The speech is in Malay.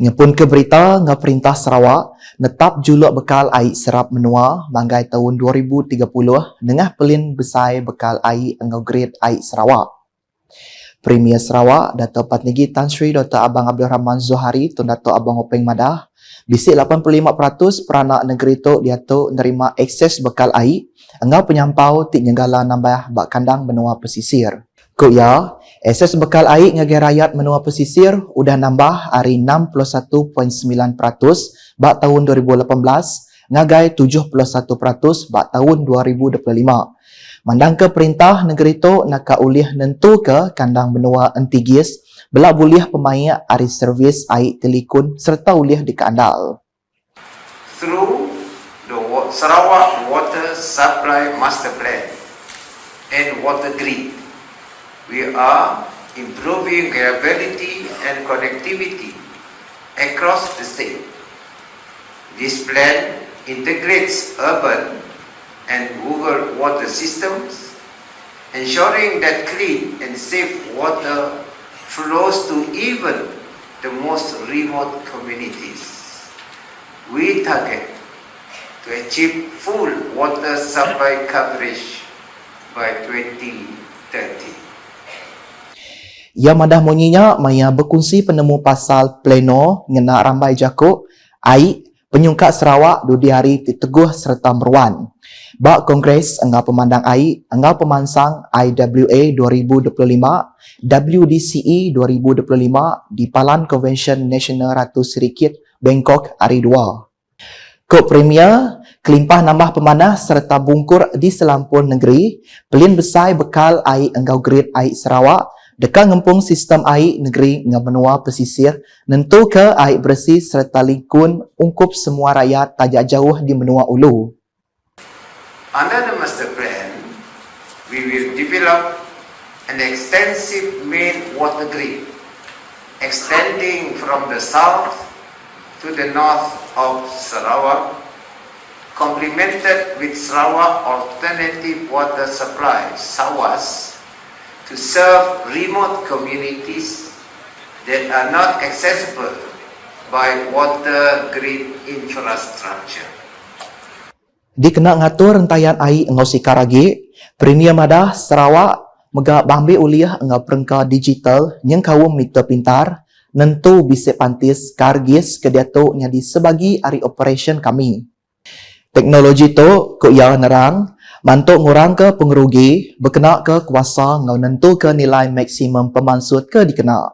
Ngepun ke berita nga Perintah Sarawak netap juluk bekal air serap menua banggai tahun 2030 dengan pelin besar bekal air engau grade air Sarawak. Premier Sarawak, Dato' Patnigi Tan Sri Dr. Abang Abdul Rahman Zohari Tun Dato' Abang Openg Madah, bisik 85% peranak negeri tu dia tu nerima akses bekal air engau penyampau tik nyenggala nambah bak kandang benua pesisir. Kuk ya, akses bekal air ngagi rakyat menua pesisir udah nambah hari 61.9% bak tahun 2018 ngagai 71% bak tahun 2025. Mandang ke perintah negeri tu nak ulih nentu ke kandang benua Antigis belak boleh pemain ari servis air telikun serta ulih di kandal. through the Wa- Sarawak Water Supply Master Plan and Water Grid. We are improving reliability and connectivity across the state. This plan integrates urban and rural water systems, ensuring that clean and safe water flows to even the most remote communities we target to achieve full water supply coverage by 2030. Ia madah munyinya maya berkongsi penemu pasal pleno ngena rambai jakuk ai penyungkat Sarawak dudi hari titeguh serta meruan. Bak Kongres Engau Pemandang AI, Engau Pemansang IWA 2025, WDCE 2025 di Palan Convention National Ratu Serikit, Bangkok hari 2. Kod Premier, kelimpah nambah pemanah serta bungkur di selampun negeri, pelin besar bekal air Engau Grade Air Sarawak, dekat ngempung sistem air negeri dengan benua pesisir, nentu ke air bersih serta lingkun ungkup semua rakyat tajak jauh di benua ulu. Under the master plan, we will develop an extensive main water grid extending from the south to the north of Sarawak, complemented with Sarawak Alternative Water Supply, SAWAS, to serve remote communities that are not accessible by water grid infrastructure. Dikena ngatur rentayan air engau sikaragi, Premier Madah Sarawak mega bambi uliah engau perengka digital yang kawum meter pintar, nentu bisa pantis kargis kediatu nya di sebagi ari operation kami. Teknologi tu ku ia nerang, Mantuk ngurang ke pengerugi berkena ke kuasa ngau nentu ke nilai maksimum pemansut ke dikenal.